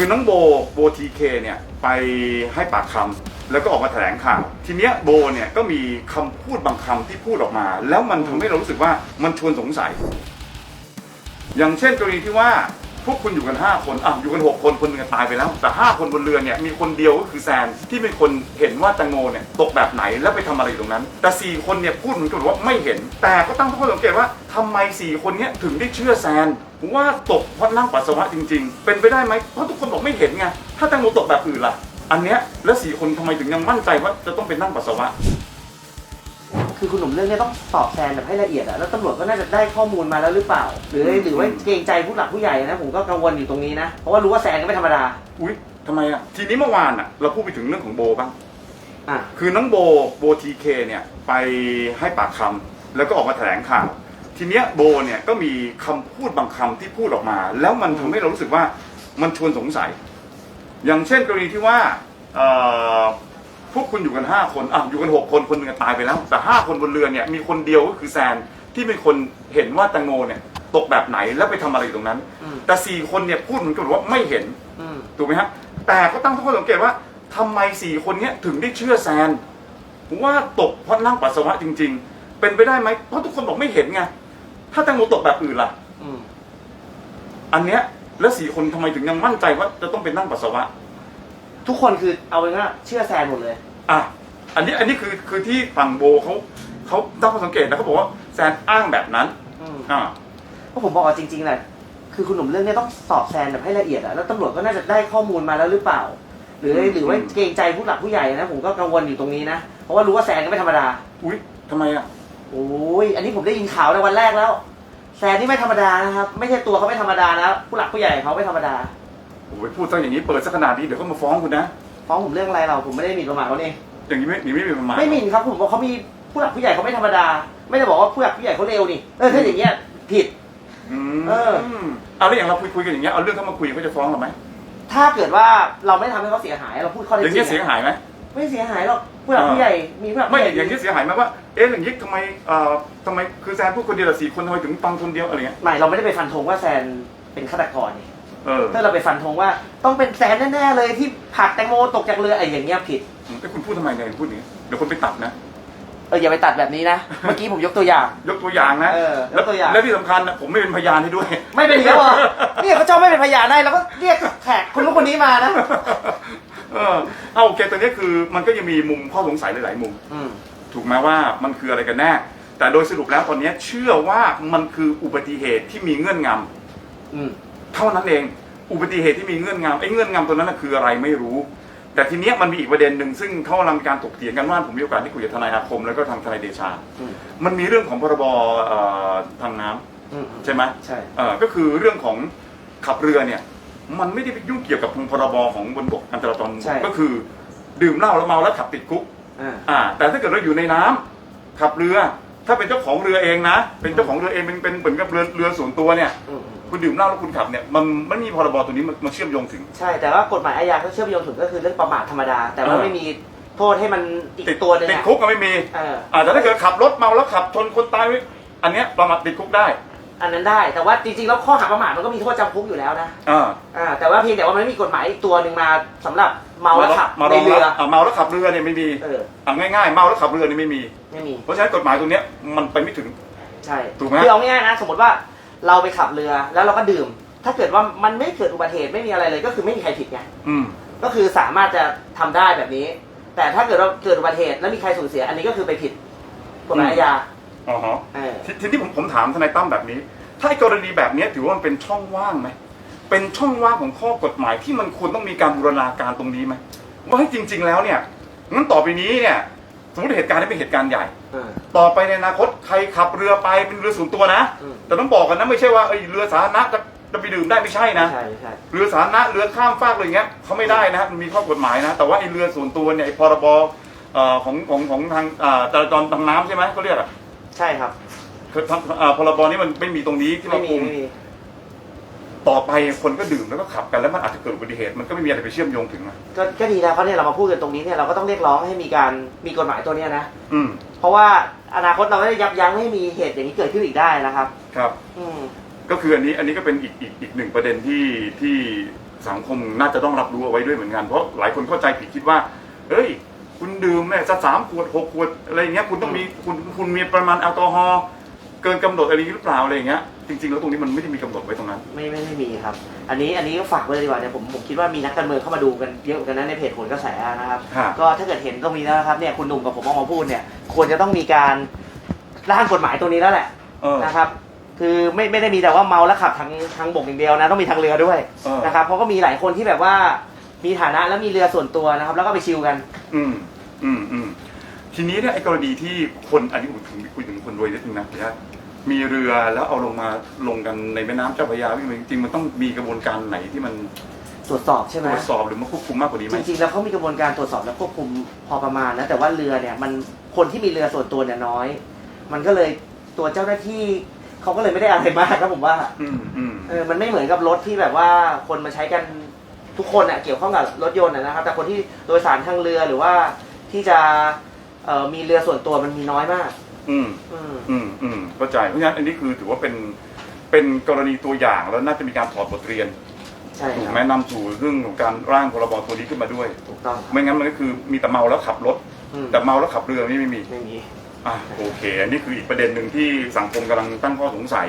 คือน้องโบโบทีเคเนี่ยไปให้ปากคำแล้วก็ออกมาแถลงข่าว ทีเนี้ยโบเนี่ยก็มีคำพูดบางคำที่พูดออกมา แล้วมันทำให้เรารู้สึกว่ามันชวนสงสัย อย่างเช่นกรณีที่ว่า พวกคุณอยู่กัน 5 คนอะอยู่กัน 6 คนคนหนึงตายไปแล้ว แต่ 5 คนบนเรือเนี่ยมีคนเดียวก็คือแซนที่เป็นคนเห็นว่าแตงโมเนี่ยตกแบบไหนแล้วไปทำอะไรอยู่ตรงนั้น แต่ 4 คนเนี่ยพูดเหมือนกันว่าไม่เห็น แต่ก็ตั้งข้อสังเกตว่าทำไม 4 คนเนี้ยถึงได้เชื่อแซนว่าตกเพราะนั่งปัสสาวะจริง ๆ เป็นไปได้ไหมเพราะทุกคนบอกไม่เห็นไงถ้าแตงโมตกแบบอื่นล่ะ อันเนี้ยแล้วสี่คนทำไมถึงยังมั่นใจว่าจะต้องเป็นนั่งปัสสาวะ คือคุณหนุ่มเรื่องนี้ต้องสอบแซนแบบให้ละเอียดอะแล้วตำรวจก็น่าจะได้ข้อมูลมาแล้วหรือเปล่า หรือหรือว่าเกรงใจผู้หลักผู้ใหญ่นะผมก็กังวลอยู่ตรงนี้นะเพราะว่ารู้ว่าแซนก็ไม่ธรรมดาอุ๊ยทำไมอะทีนี้เมื่อวานอะเราพูดไปถึงเรื่องของโบบ้าง อะคือน้องโบโบทีเคเนี่ยไปให้ปากคำแล้วก็ออกมาแถลงข่าว ทีเนี้ยโบเนี่ยก็มีคำพูดบางคำที่พูดออกมา แล้วมันทำให้เรารู้สึกว่ามันชวนสงสัย อย่างเช่นกรณีที่ว่าเอ่อ พวกคุณอยู่กัน 5 คนอะอยู่กัน 6 คนคนหนึงตายไปแล้ว แต่ 5 คนบนเรือเนี่ยมีคนเดียวก็คือแซนที่เป็นคนเห็นว่าแตงโมเนี่ยตกแบบไหนแล้วไปทำอะไรอยู่ตรงนั้น อืม แต่ 4 คนเนี่ยพูดเหมือนกันว่าไม่เห็น อืม ถูกไหมฮะแต่ก็ตั้งข้อสังเกตว่าทำไมสี่คนเนี้ยถึงได้เชื่อแซนผมว่าตกเพราะนั่งปัสสาวะจริง ๆ เป็นไปได้ไหมเพราะทุกคนบอกไม่เห็นไงถ้าแตงโมตกแบบอื่นล่ะ อืม อันเนี้ยแล้วสี่คนทำไมถึงยังมั่นใจว่าจะต้องเป็นนั่งปัสสาวะ ทุกคนคือเอาเป็นว่าเชื่อแซนหมดเลย อะอันนี้อันนี้คือคือที่ฝั่งโบเขาเขาตั้งข้อสังเกตนะเขาบอกว่าแซนอ้างแบบนั้นอืมอ่าเพราะผมบอกว่าจริงๆแหละคือคุณหนุ่มเรื่องนี้ต้องสอบแซนแบบให้ละเอียดอะแล้วตำรวจก็น่าจะได้ข้อมูลมาแล้วหรือเปล่า หรือหรือว่าเกรงใจผู้หลักผู้ใหญ่นะผมก็กังวลอยู่ตรงนี้นะเพราะว่ารู้ว่าแซนก็ไม่ธรรมดา อุ้ยทำไมอะโอ้ย อันนี้ผมได้ยินข่าวในวันแรกแล้ว แซนนี่ไม่ธรรมดานะครับ ไม่ใช่ตัวเขาไม่ธรรมดานะ ผู้หลักผู้ใหญ่เขาไม่ธรรมดา โอ้ยพูดซะอย่างนี้เปิดซะขนาดนี้เดี๋ยวเขามาฟ้องคุณนะ ฟ้องผมเรื่องอะไรเราผมไม่ได้หมิ่นประมาทเขาเองอย่างนี้ไม่อย่างนี้ไม่มีประมาทไม่หมิ่นครับผมบอกเขามีผู้หลักผู้ใหญ่เขาไม่ธรรมดา ไม่ได้บอกว่าผู้หลักผู้ใหญ่เขาเลวนี่เออถ้าอย่างเงี้ยผิด อืมเออ เอาแล้วอย่างเราคุยคุยกันอย่างเงี้ยเอาเรื่องเขามาคุยเขาจะฟ้องเราไหมถ้าเกิดว่าเราไม่ทำให้เขาเสียหายเราพูดข้ออเท็จย่างจริเงี้ยงเสียอะหายไหม ไม่เสียหายหรอกผู้หลักผู้ใหญ่มีผู้หลักไม่ผู้ใหญ่อย่างนี้เสียหายไหมว่า เอ๊ะอย่างนี้ทำไมเอ่อทำไมคือแซนพูดคนเดียวแต่สี่คนทำไมถึงฟังคนเดียวอะไรเงี้ย ไม่เราไม่ได้ไปฟันธงว่าแซนเป็นฆาตกรนี่ เออถ้าเราไปฟันธงว่าต้องเป็นแซนแน่ๆเลยที่ผลักแตงโมตกจากเรือไอ้อย่างเงี้ยผิด ไอ้คุณพูดทำไมเนี่ยพูดอย่างนี้เดี๋ยวคนไปตัดนะ เอออย่าไปตัดแบบนี้นะ เมื่อกี้ผมยกตัวอย่าง ยกตัวอย่างนะเออแล้วยกตัวอย่าง แล้วที่สำคัญนะผมไม่เป็นพยานให้ด้วยไม่เป็นอีกแล้วเหรอเนี่ยเขาชอบไม่เป็นพยานได้แล้วก็เรียกแขกคนนู้นคนนี้มานะ เออเอาโอเคตอนนี้คือมันก็ยังมีมุมข้อสงสัยหลายๆมุม อืม ถูกไหมว่ามันคืออะไรกันแน่ แต่โดยสรุปแล้วตอนนี้เชื่อว่ามันคืออุบัติเหตุที่มีเงื่อนงำอืม เท่านั้นเอง อุบัติเหตุที่มีเงื่อนงำไอ้เงื่อนงำตัวนั้นนะคืออะไรไม่รู้ แต่ทีเนี้ยมันมีอีกประเด็นหนึ่งซึ่งเขากำลังมีการถกเถียงกันว่าผมมีโอกาสได้คุยกับทนายอาคมแล้วก็ทางทนายเดชาอืมมันมีเรื่องของพรบเอ่อทางน้ำอืม ใช่ไหมใช่ เอ่อก็คือเรื่องของขับเรือเนี่ยมันไม่ได้ไปยุ่งเกี่ยวกับพรบของบนบกการจราจรก็คือดื่มเหล้าแล้วเมาแล้วขับติดคุก อ่า อ่าแต่ถ้าเกิดเราอยู่ในน้ำขับเรือ ถ้าเป็นเจ้าของเรือเองนะ เป็นเจ้าของเรือเองเป็นเป็นเหมือนกับเรือเรือส่วนตัวเนี่ย อืมอืม คุณดื่มเหล้าแล้วคุณขับเนี่ยมันมันมีพรบตัวนี้มามาเชื่อมโยงถึง ใช่ แต่ว่ากฎหมายอาญาเขาเชื่อมโยงถึงก็คือเรื่องประมาทธรรมดา แต่ว่าเออไม่มีโทษให้มันอีกตัวหนึงติดอะ คุกก็ไม่มีเอออ่าแต่ถ้าเกิดขับรถเมาแล้วขับชนคนตายไว้อันเนี้ยประมาทติดคุกได้อันนั้นได้ แต่ว่าจริงๆแล้วข้อหาประมาทมันก็มีโทษจำคุกอยู่แล้วนะอ่าอ่าแต่ว่าเพียงแต่ว่ามันไม่มีกฎหมายอีกตัวหนึ่งมาสำหรับเมาแล้วขับมารในองเรือรับอ่าเมาแล้วขับเรือเนี่ยไม่มีเอออ่าง่ายๆเมาแล้วขับเรือเนี่ยไม่มี ไม่มี เพราะฉะนั้นกฎหมายตัวเนี้ยมันไปไม่ถึง ใช่ถูกไหม คือเอาง่ายๆนะ สมมติว่า เราไปขับเรือแล้วเราก็ดื่ม ถ้าเกิดว่ามันไม่เกิดอุบัติเหตุไม่มีอะไรเลยก็คือไม่มีใครผิดไงอืม ก็คือสามารถจะทำได้แบบนี้ แต่ถ้าเกิดว่าเกิดอุบัติเหตุแล้วมีใครสูญเสีย อันนี้ก็คือไปผิดกฎหมายอาญาอ๋อฮะเออ ททีนี้ผมผมถามทนายตั้มแบบนี้ ถ้าไอ้กรณีแบบเนี้ยถือว่ามันเป็นช่องว่างไหมเป็นช่องว่างของข้อกฎหมายที่มันควรต้องมีการบูรณาการตรงนี้ไหมว่าให้จริง ๆ แล้วเนี่ยงั้นต่อไปนี้เนี่ยสมมติเหตุการณ์นี้เป็นเหตุการณ์ใหญ่ เออ ต่อไปในอนาคตใครขับเรือไปเป็นเรือส่วนตัวนะ อืม แต่ต้องบอกกันนะไม่ใช่ว่าเอ้ยเรือสาธารณะจะจะไปดื่มได้ไม่ใช่นะ ใช่ใช่ เรือสาธารณะเรือข้ามฟากอะไรอย่างเงี้ยเขาไม่ได้นะมันมีข้อกฎหมายนะ แต่ว่าไอ้เรือส่วนตัวเนี่ยไอ้พรบเอ่อของของของทางอ่าจราจรทางน้ำใช่ไหมเขาเรียกอะใช่ครับ คือทางอ่าพรบนี้มันไม่มีตรงนี้ที่ไม่มามีคุมไม่มี ต่อไปคนก็ดื่มแล้วก็ขับกันแล้วมันอาจจะเกิดอุบัติเหตุมันก็ไม่มีอะไรไปเชื่อมโยงถึงนะก็ก็ดีแล้วเพราะเนี่ยเรามาพูดกันตรงนี้เนี่ยเราก็ต้องเรียกร้องให้มีการมีกฎหมายตัวเนี้ยนะ อืม เพราะว่า อนาคตเราไม่ได้ยับยั้งไม่ให้มีเหตุอย่างนี้เกิดขึ้นอีกได้นะครับ ครับ อืม ก็คืออันนี้อันนี้ก็เป็นอีกอีกอีกหนึ่งประเด็นที่ที่สังคมน่าจะต้องรับรู้เอาไว้ด้วยเหมือนกัน เพราะหลายคนเข้าใจผิดคิดว่าเอ้ย คุณดื่มเนี่ยจะสามขวดหกขวดอะไรอย่างเงี้ยคุณต้องมีคุณคุณมีปริมาณแอลกอฮอล์เกินกำหนดอะไรหรือเปล่าอะไรอย่างเงี้ย จริง ๆ แล้วตรงนี้มันไม่ได้มีกำหนดไว้ตรงนั้น ไม่ไม่ไม่มีครับ อันนี้อันนี้ก็ฝากไว้เลยดีกว่าเนี่ยผมผมคิดว่ามีนักการเมืองเข้ามาดูกันเยอะเหมือนกันนะในเพจผลกระแสนะครับฮะ ก็ถ้าเกิดเห็นตรงนี้แล้วนะครับเนี่ยคุณหนุ่มกับผมออกมาพูดเนี่ยควรจะต้องมีการร่างกฎหมายตรงนี้แล้วแหละเออ นะครับ คือไม่ไม่ได้มีแต่ว่าเมาแล้วขับทางทางบกอย่างเดียวนะต้องมีทางเรือด้วยเออ นะครับเพราะก็มีหลายคนที่แบบว่ามีฐานะแล้วมีเรือส่วนตัวนะครับ แล้วก็ไปชิลกัน อืมอืมอืมทีนี้เนี่ยไอ้กรณีที่คนอันนี้ผมถึงคุยถึงคนรวยนิดนึงนะพี่ฮัท มีเรือแล้วเอาลงมาลงกันในแม่น้ำเจ้าพระยาจริงๆมันต้องมีกระบวนการไหนที่มันตรวจสอบใช่ไหตมรวจสอบหรือมาควบคุมมากกว่านี้ไหจมริงๆแล้วเขามีกระบวนการตรวจสอบและควบคุมพอประมาณนะแต่ว่าเรือเนี่ยมันคนที่มีเรือส่วนตัวเนี่ยน้อย มันก็เลยตัวเจ้าหน้าที่เขาก็เลยไม่ได้อะไรมากนะผมว่า อืมอืมเออ มันไม่เหมือนกับรถที่แบบว่าคนมาใช้กันทุกคนอะเกี่ยวข้องกับรถยนต์อะนะครับ แต่คนที่โดยสารทางเรือหรือว่าที่จะเอ่อมีเรือส่วนตัวมันมีน้อยมาก อืมอืมอืมอืมเข้าใจเพราะฉะนั้นอันนี้คือถือว่าเป็นเป็นกรณีตัวอย่างแล้วน่าจะมีการถอดบทเรียนใช่ถูคกรับ ไหมนำสู่เรื่องของการร่างพรบตัวนี้ขึ้นมาด้วย ถูกต้องครับไม่งั้นมันก็คือมีแต่เมาแล้วขับรถ อืมแต่เมาแล้วขับเรือนี่ไม่มี ไม่มี อะโอเค อันนี้คืออีกประเด็นหนึ่งที่สังคมกำลังตั้งข้อสงสัย